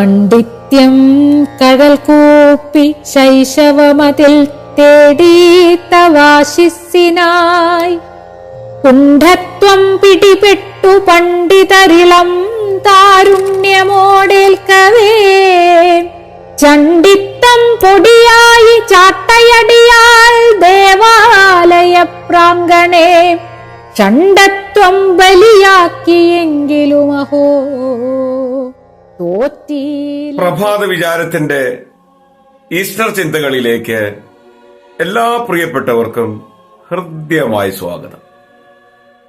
പാണ്ഡിത്യം കടൽ കൂപ്പി ശൈശവമതിൽ തേടി തവാശിസിനായി കുണ്ഠത്വം പിടിപെട്ടു പണ്ഡിതരിളം താരുണ്യമോടേൽക്കവേ ചണ്ടിത്തം പൊടിയായി ചാട്ടയടിയാൽ ദേവാലയ പ്രാങ്കണേ ചണ്ടത്വം ബലിയാക്കിയെങ്കിലും അഹോ പ്രഭാത വിചാരത്തിന്റെ ഈസ്റ്റർ ചിന്തകളിലേക്ക് എല്ലാ പ്രിയപ്പെട്ടവർക്കും ഹൃദ്യമായി സ്വാഗതം.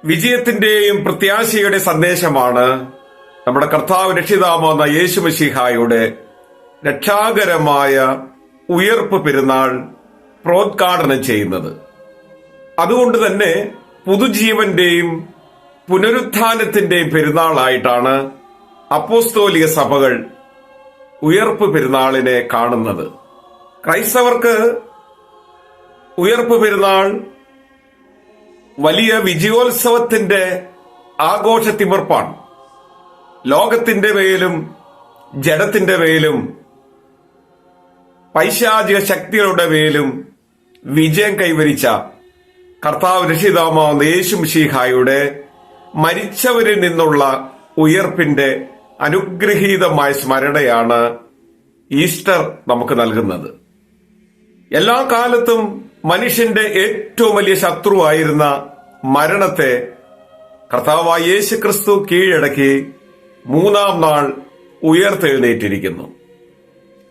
വിജയത്തിന്റെയും പ്രത്യാശയുടെ സന്ദേശമാണ് നമ്മുടെ കർത്താവ് രക്ഷിതാമെന്ന യേശുമഷിഹായുടെ രക്ഷാകരമായ ഉയർപ്പ് പെരുന്നാൾ പ്രോദ്ഘാടനം ചെയ്യുന്നത്. അതുകൊണ്ട് തന്നെ പുതുജീവന്റെയും പുനരുത്ഥാനത്തിന്റെയും പെരുന്നാളായിട്ടാണ് അപ്പോസ്തോലിക സഭകൾ ഉയർപ്പ് പെരുന്നാളിനെ കാണുന്നത്. ക്രൈസ്തവർക്ക് ഉയർപ്പ് പെരുന്നാൾ വലിയ വിജയോത്സവത്തിന്റെ ആഘോഷത്തിമർപ്പാണ്. ലോകത്തിന്റെ മേലും ജഡത്തിന്റെ മേലും പൈശാചിക ശക്തികളുടെ മേലും വിജയം കൈവരിച്ച കർത്താവ് രക്ഷിതാമാവുന്ന യേശു മിശിഹായുടെ മരിച്ചവരിൽ നിന്നുള്ള ഉയർപ്പിന്റെ അനുഗ്രഹീതമായ സ്മരണയാണ് ഈസ്റ്റർ നമുക്ക് നൽകുന്നത്. എല്ലാ കാലത്തും മനുഷ്യന്റെ ഏറ്റവും വലിയ ശത്രുവായിരുന്ന മരണത്തെ കർത്താവായ യേശു ക്രിസ്തു കീഴടക്കി മൂന്നാം നാൾ ഉയർത്തെഴുന്നേറ്റിരിക്കുന്നു.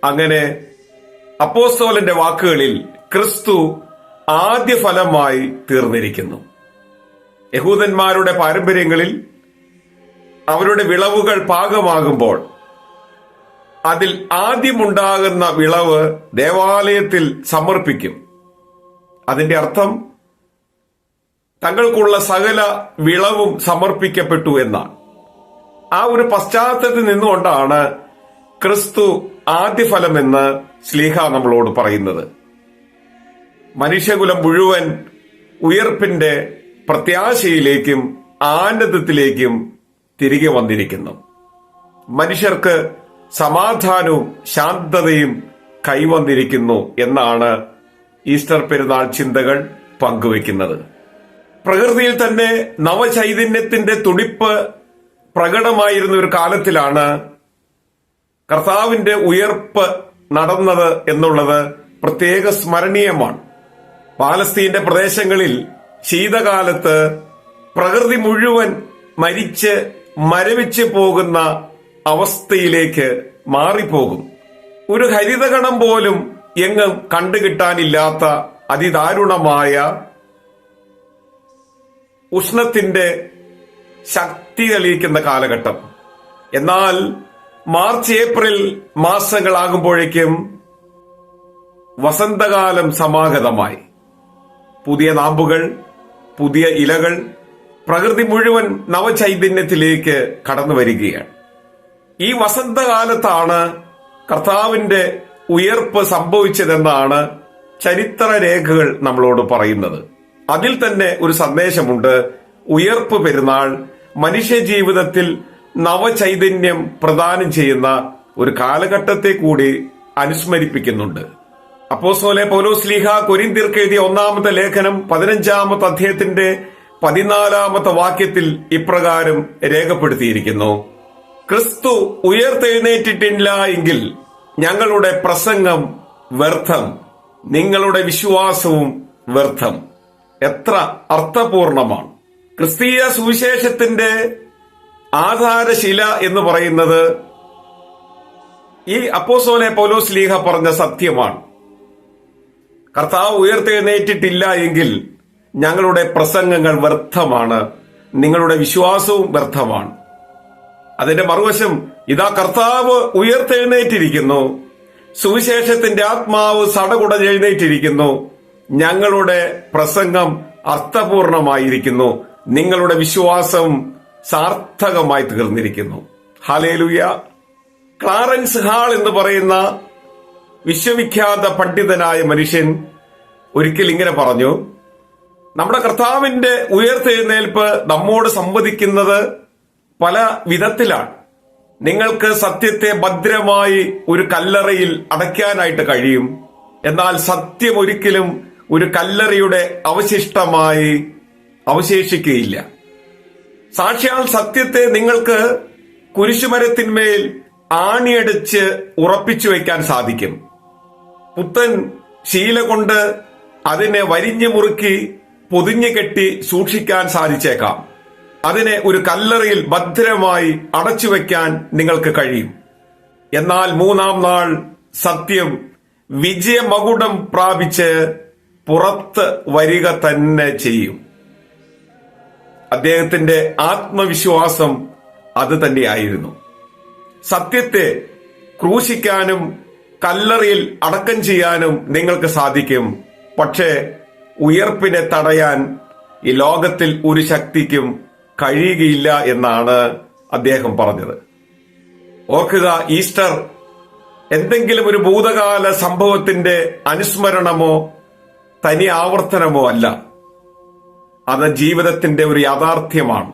അങ്ങനെ അപ്പോസ്തോലന്റെ വാക്കുകളിൽ ക്രിസ്തു ആദ്യ ഫലമായി തീർന്നിരിക്കുന്നു. യഹൂദന്മാരുടെ പാരമ്പര്യങ്ങളിൽ അവരുടെ വിളവുകൾ പാകമാകുമ്പോൾ അതിൽ ആദ്യമുണ്ടാകുന്ന വിളവ് ദേവാലയത്തിൽ സമർപ്പിക്കും. അതിന്റെ അർത്ഥം തങ്ങൾക്കുള്ള സകല വിളവും സമർപ്പിക്കപ്പെട്ടു എന്നാണ്. ആ ഒരു പശ്ചാത്തലത്തിൽ നിന്നുകൊണ്ടാണ് ക്രിസ്തു ആദ്യഫലമെന്ന് ശ്ലീഹ നമ്മളോട് പറയുന്നത്. മനുഷ്യകുലം മുഴുവൻ ഉയർപ്പിന്റെ പ്രത്യാശയിലേക്കും ആനന്ദത്തിലേക്കും തിരികെ വന്നിരിക്കുന്നു. മനുഷ്യർക്ക് സമാധാനവും ശാന്തതയും കൈവന്നിരിക്കുന്നു എന്നാണ് ഈസ്റ്റർ പെരുന്നാൾ ചിന്തകൾ പങ്കുവെക്കുന്നത് പ്രകൃതിയിൽ തന്നെ നവചൈതന്യത്തിന്റെ തുടിപ്പ് പ്രകടമായിരുന്ന ഒരു കാലത്തിലാണ് കർത്താവിന്റെ ഉയർപ്പ് നടന്നത് എന്നുള്ളത് പ്രത്യേക സ്മരണീയമാണ്. പാലസ്തീന്റെ പ്രദേശങ്ങളിൽ ശീതകാലത്ത് പ്രകൃതി മുഴുവൻ മരിച്ച് മരവിച്ച് പോകുന്ന അവസ്ഥയിലേക്ക് മാറിപ്പോകും. ഒരു ഹരിതഗണം പോലും എങ്ങും കണ്ടുകിട്ടാനില്ലാത്ത അതിദാരുണമായ ഉഷ്ണത്തിന്റെ ശക്തി തെളിയിക്കുന്ന കാലഘട്ടം. എന്നാൽ മാർച്ച് ഏപ്രിൽ മാസങ്ങളാകുമ്പോഴേക്കും വസന്തകാലം സമാഗതമായി. പുതിയ നാമ്പുകൾ പുതിയ ഇലകൾ പ്രകൃതി മുഴുവൻ നവചൈതന്യത്തിലേക്ക് കടന്നു വരികയാണ്. ഈ വസന്തകാലത്താണ് കർത്താവിന്റെ ഉയർപ്പ് സംഭവിച്ചതെന്നാണ് ചരിത്ര രേഖകൾ നമ്മളോട് പറയുന്നത്. അതിൽ തന്നെ ഒരു സന്ദേശമുണ്ട്. ഉയർപ്പ് പെരുന്നാൾ മനുഷ്യ ജീവിതത്തിൽ നവചൈതന്യം പ്രദാനം ചെയ്യുന്ന ഒരു കാലഘട്ടത്തെ കൂടി അനുസ്മരിപ്പിക്കുന്നുണ്ട്. അപ്പോസോലെ പോലോസ്ലീഹ കൊരിന്തിർക്ക് എഴുതിയ ഒന്നാമത്തെ ലേഖനം പതിനഞ്ചാമത്തെ അധ്യായത്തിന്റെ പതിനാലാമത്തെ വാക്യത്തിൽ ഇപ്രകാരം രേഖപ്പെടുത്തിയിരിക്കുന്നു. ക്രിസ്തു ഉയർത്തെഴുന്നേറ്റിട്ടില്ല എങ്കിൽ ഞങ്ങളുടെ പ്രസംഗം വ്യർത്ഥം നിങ്ങളുടെ വിശ്വാസവും വ്യർത്ഥം. എത്ര അർത്ഥപൂർണമാണ്. ക്രിസ്തീയ സുവിശേഷത്തിന്റെ ആധാരശില എന്ന് പറയുന്നത് ഈ അപ്പോസോലെ പൗലോസ് ലീഹ പറഞ്ഞ സത്യമാണ്. കർത്താവ് ഉയർത്തെഴുന്നേറ്റിട്ടില്ല എങ്കിൽ ഞങ്ങളുടെ പ്രസംഗങ്ങൾ വ്യർത്ഥമാണ്. നിങ്ങളുടെ വിശ്വാസവും വ്യർത്ഥമാണ്. അതിന്റെ മറുവശം ഇതാ കർത്താവ് ഉയർത്തെഴുന്നേറ്റിരിക്കുന്നു. സുവിശേഷത്തിന്റെ ആത്മാവ് സടകുടഞ്ഞെഴുന്നേറ്റിരിക്കുന്നു ഞങ്ങളുടെ പ്രസംഗം അർത്ഥപൂർണമായിരിക്കുന്നു. നിങ്ങളുടെ വിശ്വാസം സാർത്ഥകമായി തീർന്നിരിക്കുന്നു. ഹലേലുയ ക്ലാറൻസ് ഹാൾ എന്ന് പറയുന്ന വിശ്വവിഖ്യാത പണ്ഡിതനായ മനുഷ്യൻ ഒരിക്കൽ ഇങ്ങനെ പറഞ്ഞു നമ്മുടെ കർത്താവിന്റെ ഉയർത്തെഴുന്നേൽപ്പ് നമ്മോട് സംവദിക്കുന്നത് പല വിധത്തിലാണ്. നിങ്ങൾക്ക് സത്യത്തെ ഭദ്രമായി ഒരു കല്ലറയിൽ അടയ്ക്കാനായിട്ട് കഴിയും. എന്നാൽ സത്യം ഒരിക്കലും ഒരു കല്ലറയുടെ അവശിഷ്ടമായി അവശേഷിക്കുകയില്ല സാക്ഷ്യാൽ സത്യത്തെ നിങ്ങൾക്ക് കുരിശുമരത്തിന്മേൽ ആണിയടിച്ച് ഉറപ്പിച്ചു വയ്ക്കാൻ സാധിക്കും. പുത്തൻ ശീല കൊണ്ട് അതിനെ വരിഞ്ഞു മുറുക്കി പൊതിഞ്ഞു കെട്ടി സൂക്ഷിക്കാൻ സാധിച്ചേക്കാം. അതിനെ ഒരു കല്ലറയിൽ ഭദ്രമായി അടച്ചു വയ്ക്കാൻ നിങ്ങൾക്ക് കഴിയും. എന്നാൽ മൂന്നാം നാൾ സത്യം വിജയമകുടം പ്രാപിച്ച് പുറത്ത് വരിക തന്നെ ചെയ്യും. അദ്ദേഹത്തിന്റെ ആത്മവിശ്വാസം അത് തന്നെയായിരുന്നു. സത്യത്തെ ക്രൂശിക്കാനും കല്ലറയിൽ അടക്കം ചെയ്യാനും നിങ്ങൾക്ക് സാധിക്കും. പക്ഷേ ഉയർപ്പിനെ തടയാൻ ഈ ലോകത്തിൽ ഒരു ശക്തിക്കും കഴിയുകയില്ല എന്നാണ് അദ്ദേഹം പറഞ്ഞത്. ഓർക്കുക ഈസ്റ്റർ എന്തെങ്കിലും ഒരു ഭൂതകാല സംഭവത്തിന്റെ അനുസ്മരണമോ തനി ആവർത്തനമോ അല്ല. അത് ജീവിതത്തിന്റെ ഒരു യാഥാർത്ഥ്യമാണ്.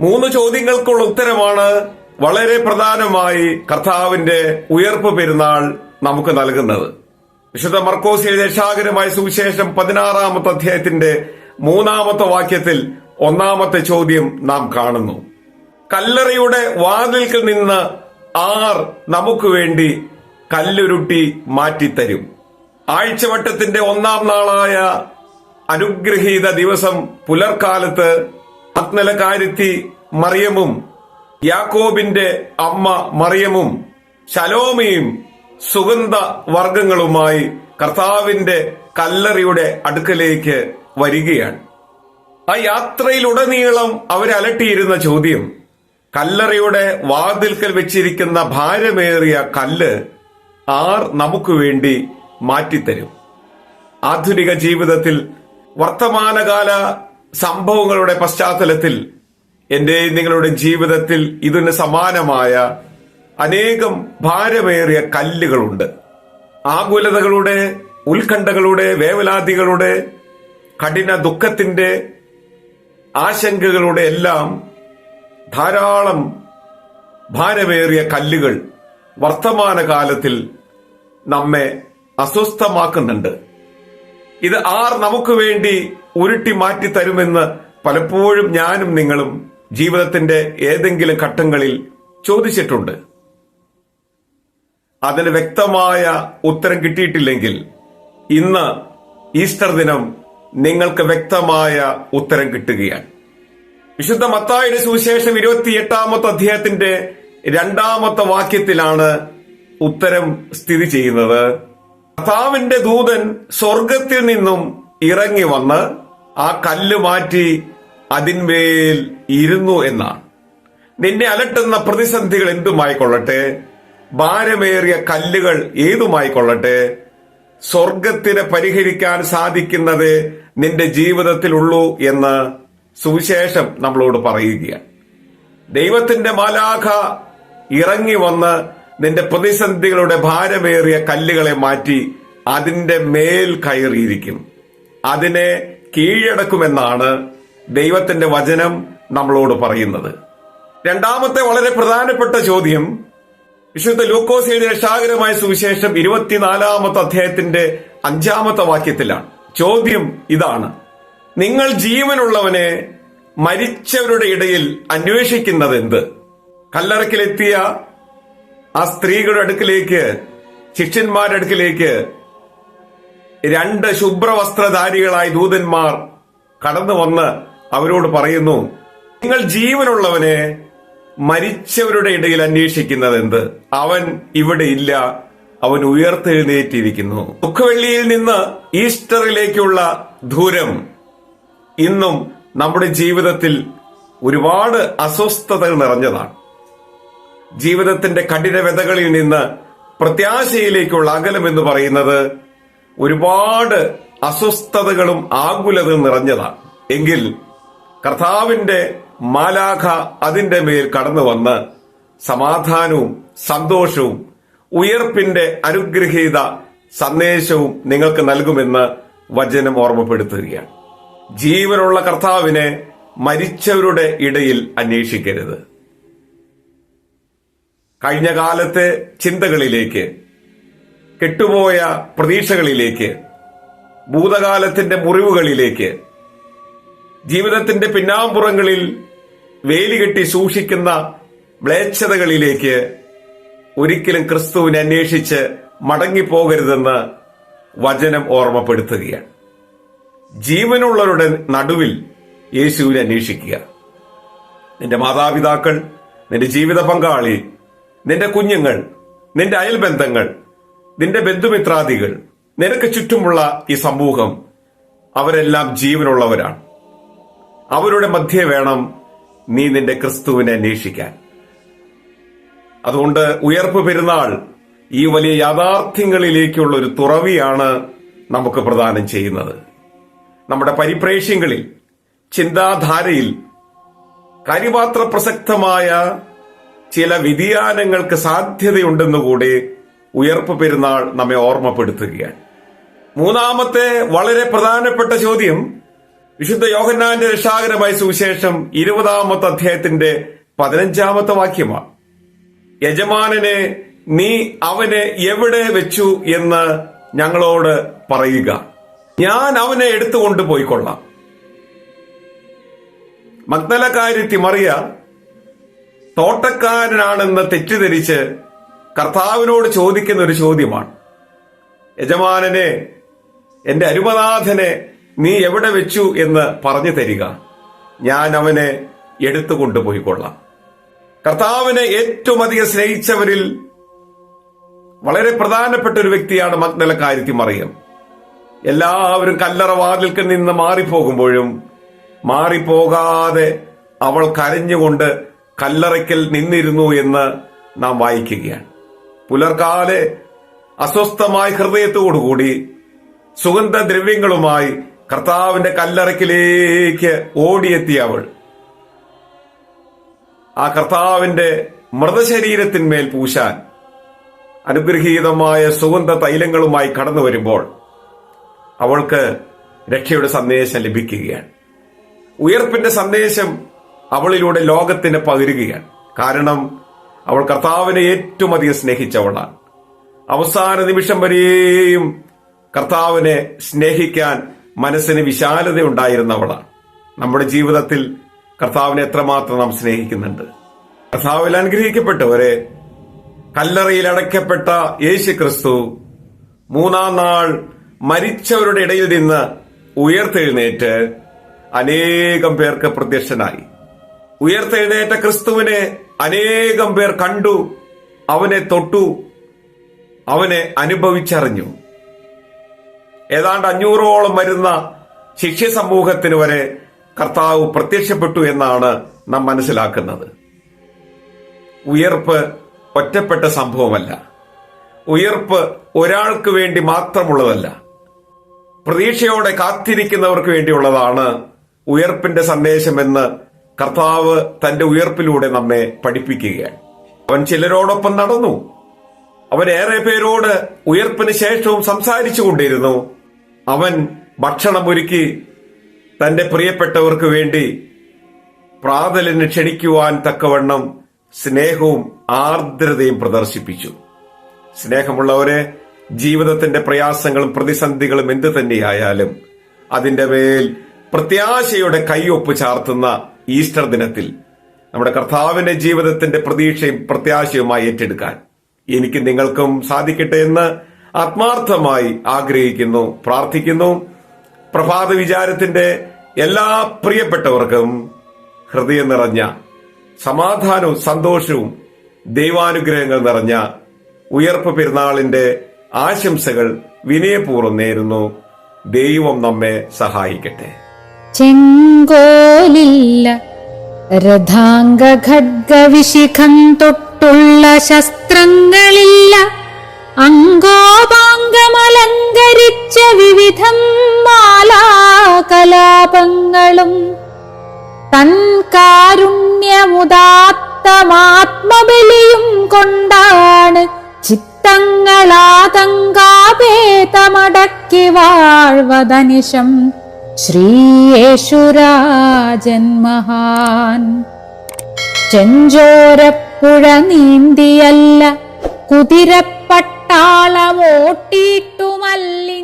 മൂന്ന് ചോദ്യങ്ങൾക്കുള്ള ഉത്തരമാണ് വളരെ പ്രധാനമായി കർത്താവിന്റെ ഉയർപ്പ് പെരുന്നാൾ നമുക്ക് നൽകുന്നത്. വിശുദ്ധ മർക്കോസി രക്ഷാകരമായ സുവിശേഷം പതിനാറാമത്തെ അധ്യായത്തിന്റെ മൂന്നാമത്തെ വാക്യത്തിൽ ഒന്നാമത്തെ ചോദ്യം നാം കാണുന്നു. കല്ലറയുടെ വാതിൽക്കൽ നിന്ന് ആർ നമുക്ക് വേണ്ടി കല്ലുരുട്ടി മാറ്റിത്തരും. ആഴ്ചവട്ടത്തിന്റെ ഒന്നാം നാളായ അനുഗ്രഹീത ദിവസം പുലർക്കാലത്ത് അത്നലകാരുത്തി മറിയമും യാക്കോബിന്റെ അമ്മ മറിയമും ശലോമയും സുഗന്ധ വർഗങ്ങളുമായി കർത്താവിന്റെ കല്ലറിയുടെ അടുക്കലേക്ക് വരികയാണ്. ആ യാത്രയിലുടനീളം അവരലട്ടിയിരുന്ന ചോദ്യം കല്ലറയുടെ വാതിൽക്കൽ വെച്ചിരിക്കുന്ന ഭാരമേറിയ കല്ല് ആർ നമുക്ക് വേണ്ടി മാറ്റിത്തരും? ആധുനിക ജീവിതത്തിൽ വർത്തമാനകാല സംഭവങ്ങളുടെ പശ്ചാത്തലത്തിൽ എന്റെ നിങ്ങളുടെ ജീവിതത്തിൽ ഇതിന് സമാനമായ അനേകം ഭാരമേറിയ കല്ലുകളുണ്ട്. ആകുലതകളുടെ ഉത്കണ്ഠകളുടെ വേവലാതികളുടെ കഠിന ദുഃഖത്തിന്റെ ആശങ്കകളുടെ എല്ലാം ധാരാളം ഭാരമേറിയ കല്ലുകൾ വർത്തമാനകാലത്തിൽ നമ്മെ അസ്വസ്ഥമാക്കുന്നുണ്ട്. ഇത് ആർ നമുക്ക് വേണ്ടി ഉരുട്ടി മാറ്റി തരുമെന്ന് പലപ്പോഴും ഞാനും നിങ്ങളും ജീവിതത്തിന്റെ ഏതെങ്കിലും ഘട്ടങ്ങളിൽ ചോദിച്ചിട്ടുണ്ട്. അതിന് വ്യക്തമായ ഉത്തരം കിട്ടിയിട്ടില്ലെങ്കിൽ ഇന്ന് ഈസ്റ്റർ ദിനം നിങ്ങൾക്ക് വ്യക്തമായ ഉത്തരം കിട്ടുകയാണ്. വിശുദ്ധ മത്തായുടെ സുവിശേഷം ഇരുപത്തി എട്ടാമത്തെ അധ്യായത്തിന്റെ രണ്ടാമത്തെ വാക്യത്തിലാണ് ഉത്തരം സ്ഥിതി ചെയ്യുന്നത്. കർത്താവിന്റെ ദൂതൻ സ്വർഗത്തിൽ നിന്നും ഇറങ്ങി വന്ന് ആ കല്ല് മാറ്റി അതിന്മേൽ ഇരുന്നു എന്നാണ്. നിന്നെ അലട്ടുന്ന പ്രതിസന്ധികൾ എന്തുമായിക്കൊള്ളട്ടെ? ഭാരമേറിയ കല്ലുകൾ ഏതുമായിക്കൊള്ളട്ടെ സ്വർഗത്തിനെ പരിഹരിക്കാൻ സാധിക്കുന്നത് നിന്റെ ജീവിതത്തിലുള്ളൂ എന്ന് സുവിശേഷം നമ്മളോട് പറയുകയാണ്. ദൈവത്തിന്റെ മാലാഖ ഇറങ്ങി വന്ന് നിന്റെ പ്രതിസന്ധികളുടെ ഭാരമേറിയ കല്ലുകളെ മാറ്റി അതിന്റെ മേൽ കയറിയിരിക്കും അതിനെ കീഴടക്കുമെന്നാണ് ദൈവത്തിന്റെ വചനം നമ്മളോട് പറയുന്നത്. രണ്ടാമത്തെ വളരെ പ്രധാനപ്പെട്ട ചോദ്യം വിശുദ്ധ ലൂക്കോസ് എഴുതിയ രക്ഷാകരമായ സുവിശേഷം ഇരുപത്തിനാലാമത്തെ അധ്യായത്തിന്റെ അഞ്ചാമത്തെ വാക്യത്തിലാണ്. ചോദ്യം ഇതാണ്. നിങ്ങൾ ജീവനുള്ളവനെ മരിച്ചവരുടെ ഇടയിൽ അന്വേഷിക്കുന്നത് എന്ത് കല്ലറക്കിലെത്തിയ ആ സ്ത്രീകളുടെ അടുക്കിലേക്ക് ശിഷ്യന്മാരുടെ അടുക്കിലേക്ക് രണ്ട് ശുഭ്രവസ്ത്രധാരികളായ ദൂതന്മാർ കടന്നു വന്ന് അവരോട് പറയുന്നു നിങ്ങൾ ജീവനുള്ളവനെ മരിച്ചവരുടെ ഇടയിൽ അന്വേഷിക്കുന്നത് എന്ത്? അവൻ ഇവിടെ ഇല്ല. അവൻ ഉയർത്തെഴുന്നേറ്റിരിക്കുന്നു. ദുഃഖവെള്ളിയിൽ നിന്ന് ഈസ്റ്ററിലേക്കുള്ള ദൂരം ഇന്നും നമ്മുടെ ജീവിതത്തിൽ ഒരുപാട് അസ്വസ്ഥതകൾ നിറഞ്ഞതാണ്. ജീവിതത്തിന്റെ കഠിനവ്യതകളിൽ നിന്ന് പ്രത്യാശയിലേക്കുള്ള അകലം എന്ന് പറയുന്നത് ഒരുപാട് അസ്വസ്ഥതകളും ആകുലതയും നിറഞ്ഞതാണ്. എങ്കിൽ കർത്താവിന്റെ മാലാഖ അതിന്റെ മേൽ കടന്നു വന്ന് സമാധാനവും സന്തോഷവും ഉയർപ്പിന്റെ അനുഗ്രഹീത സന്ദേശവും നിങ്ങൾക്ക് നൽകുമെന്ന് വചനം ഓർമ്മപ്പെടുത്തുകയാണ്. ജീവനുള്ള കർത്താവിനെ മരിച്ചവരുടെ ഇടയിൽ അന്വേഷിക്കരുത്. കഴിഞ്ഞ കാലത്തെ ചിന്തകളിലേക്ക് കെട്ടുപോയ പ്രതീക്ഷകളിലേക്ക് ഭൂതകാലത്തിന്റെ മുറിവുകളിലേക്ക് ജീവിതത്തിന്റെ പിന്നാമ്പുറങ്ങളിൽ വേലികെട്ടി സൂക്ഷിക്കുന്ന മ്ലേച്ഛതകളിലേക്ക് ഒരിക്കലും ക്രിസ്തുവിനെ അന്വേഷിച്ച് മടങ്ങിപ്പോകരുതെന്ന് വചനം ഓർമ്മപ്പെടുത്തുകയാണ്. ജീവനുള്ളവരുടെ നടുവിൽ യേശുവിനെ അന്വേഷിക്കുക. നിന്റെ മാതാപിതാക്കൾ നിന്റെ ജീവിത പങ്കാളി നിന്റെ കുഞ്ഞുങ്ങൾ നിന്റെ അയൽബന്ധങ്ങൾ നിന്റെ ബന്ധുമിത്രാദികൾ നിനക്ക് ചുറ്റുമുള്ള ഈ സമൂഹം അവരെല്ലാം ജീവനുള്ളവരാണ്. അവരുടെ മധ്യേ വേണം നീ നിന്റെ ക്രിസ്തുവിനെ അന്വേഷിക്കാൻ. അതുകൊണ്ട് ഉയർപ്പ് പെരുന്നാൾ ഈ വലിയ യാഥാർത്ഥ്യങ്ങളിലേക്കുള്ള ഒരു തുറവിയാണ് നമുക്ക് പ്രദാനം ചെയ്യുന്നത്. നമ്മുടെ പരിപ്രേക്ഷ്യങ്ങളിൽ ചിന്താധാരയിൽ കാര്യപാത്ര പ്രസക്തമായ ചില വ്യതിയാനങ്ങൾക്ക് സാധ്യതയുണ്ടെന്നുകൂടി ഉയർപ്പ് പെരുന്നാൾ നമ്മെ ഓർമ്മപ്പെടുത്തുകയാണ്. മൂന്നാമത്തെ വളരെ പ്രധാനപ്പെട്ട ചോദ്യം വിശുദ്ധ യോഹന്നാന്റെ രക്ഷാകരമായ സുവിശേഷം ഇരുപതാമത്തെ അധ്യായത്തിന്റെ പതിനഞ്ചാമത്തെ വാക്യമാണ്. യജമാനനെ നീ അവനെ എവിടെ വെച്ചു എന്ന് ഞങ്ങളോട് പറയുക. ഞാൻ അവനെ എടുത്തുകൊണ്ട് പോയിക്കൊള്ളാം മഗ്നലക്കാരി തിമറിയ തോട്ടക്കാരനാണെന്ന് തെറ്റിദ്ധരിച്ച് കർത്താവിനോട് ചോദിക്കുന്ന ഒരു ചോദ്യമാണ്. യജമാനനെ എന്റെ അരുമനാഥനെ നീ എവിടെ വെച്ചു എന്ന് പറഞ്ഞു തരിക. ഞാൻ അവനെ എടുത്തു കൊണ്ടുപോയി കൊള്ളാം. കർത്താവിനെ ഏറ്റവും അധികം സ്നേഹിച്ചവരിൽ വളരെ പ്രധാനപ്പെട്ട ഒരു വ്യക്തിയാണ് മഗ്നലക്കാരിത്തി മറിയം. എല്ലാവരും കല്ലറ വാതിൽക്കൽ നിന്ന് മാറിപ്പോകുമ്പോഴും മാറിപ്പോകാതെ അവൾ കരഞ്ഞുകൊണ്ട് കല്ലറയ്ക്കൽ നിന്നിരുന്നു എന്ന് നാം വായിക്കുകയാണ്. പുലർക്കാലെ അസ്വസ്ഥമായ ഹൃദയത്തോടുകൂടി സുഗന്ധദ്രവ്യങ്ങളുമായി കർത്താവിന്റെ കല്ലറയ്ക്കിലേക്ക് ഓടിയെത്തിയ അവൾ. ആ കർത്താവിന്റെ മൃതശരീരത്തിന്മേൽ പൂശാൻ അനുഗ്രഹീതമായ സുഗന്ധ തൈലങ്ങളുമായി കടന്നു വരുമ്പോൾ അവൾക്ക് രക്ഷയുടെ സന്ദേശം ലഭിക്കുകയാണ്. ഉയർപ്പിന്റെ സന്ദേശം അവളിലൂടെ ലോകത്തിന് പകരുകയാണ്. കാരണം അവൾ കർത്താവിനെ ഏറ്റവും അധികം സ്നേഹിച്ചവളാണ്. അവസാന നിമിഷം വരെയും കർത്താവിനെ സ്നേഹിക്കാൻ മനസ്സിന് വിശാലത ഉണ്ടായിരുന്നവളാണ് നമ്മുടെ ജീവിതത്തിൽ കർത്താവിനെ എത്രമാത്രം നാം സ്നേഹിക്കുന്നുണ്ട്. കർത്താവിൽ അനുഗ്രഹിക്കപ്പെട്ടവരെ കല്ലറയിൽ അടയ്ക്കപ്പെട്ട യേശു ക്രിസ്തു മൂന്നാം നാൾ മരിച്ചവരുടെ ഇടയിൽ നിന്ന് ഉയർത്തെഴുന്നേറ്റ് അനേകം പേർക്ക് പ്രത്യക്ഷനായി. ഉയർത്തെഴുന്നേറ്റ ക്രിസ്തുവിനെ അനേകം പേർ കണ്ടു അവനെ തൊട്ടു അവനെ അനുഭവിച്ചറിഞ്ഞു. ഏതാണ്ട് അഞ്ഞൂറോളം വരുന്ന ശിഷ്യ സമൂഹത്തിന് വരെ കർത്താവ് പ്രത്യക്ഷപ്പെട്ടു എന്നാണ് നാം മനസ്സിലാക്കുന്നത്. ഉയർപ്പ് ഒറ്റപ്പെട്ട സംഭവമല്ല. ഉയർപ്പ് ഒരാൾക്ക് വേണ്ടി മാത്രമുള്ളതല്ല. പ്രതീക്ഷയോടെ കാത്തിരിക്കുന്നവർക്ക് വേണ്ടിയുള്ളതാണ് ഉയർപ്പിന്റെ സന്ദേശമെന്ന് കർത്താവ് തന്റെ ഉയർപ്പിലൂടെ നമ്മെ പഠിപ്പിക്കുകയാണ്. അവൻ ചിലരോടൊപ്പം നടന്നു. അവൻ ഏറെ പേരോട് ഉയർപ്പിന് ശേഷവും സംസാരിച്ചു കൊണ്ടിരുന്നു അവൻ ഭക്ഷണം ഒരുക്കി തന്റെ പ്രിയപ്പെട്ടവർക്ക് വേണ്ടി പ്രാതലിന് ക്ഷണിക്കുവാൻ തക്കവണ്ണം സ്നേഹവും ആർദ്രതയും പ്രദർശിപ്പിച്ചു. സ്നേഹമുള്ളവരെ ജീവിതത്തിന്റെ പ്രയാസങ്ങളും പ്രതിസന്ധികളും എന്തു തന്നെയായാലും അതിന്റെ മേൽ പ്രത്യാശയുടെ കൈയൊപ്പ് ചാർത്തുന്ന ഈസ്റ്റർ ദിനത്തിൽ നമ്മുടെ കർത്താവിന്റെ ജീവിതത്തിന്റെ പ്രതീക്ഷയും പ്രത്യാശയുമായി ഏറ്റെടുക്കാൻ എനിക്ക് നിങ്ങൾക്കും സാധിക്കട്ടെ എന്ന് ആത്മാർത്ഥമായി ആഗ്രഹിക്കുന്നു പ്രാർത്ഥിക്കുന്നു. പ്രഭാത വിചാരത്തിന്റെ എല്ലാ പ്രിയപ്പെട്ടവർക്കും ഹൃദയം നിറഞ്ഞ സമാധാനവും സന്തോഷവും ദൈവാനുഗ്രഹങ്ങൾ നിറഞ്ഞ ഉയർപ്പ് പെരുന്നാളിന്റെ ആശംസകൾ വിനയപൂർവം നേരുന്നു. ദൈവം നമ്മെ സഹായിക്കട്ടെ. ചെങ്കോലില്ല രഥാംഗ ഖഡ്ഗവിശിഖം തൊട്ടുള്ള ശസ്ത്രങ്ങളില്ല. അങ്കോപാംഗമലങ്കരിച്ച വിവിധം മാലാകലാപങ്ങളും തൻ കാരുണ്യമുദാത്തമാത്മബലിയും കൊണ്ടാണ് ചിത്തങ്ങളാതങ്കാഭേതമടക്കി വാഴ്വതനിശം ശ്രീയേശുരാജൻ മഹാൻ ചെഞ്ചോരപ്പുഴ നീന്തിയല്ല നീന്തിയല്ല പട്ടാളമോട്ടിട്ടുമല്ലി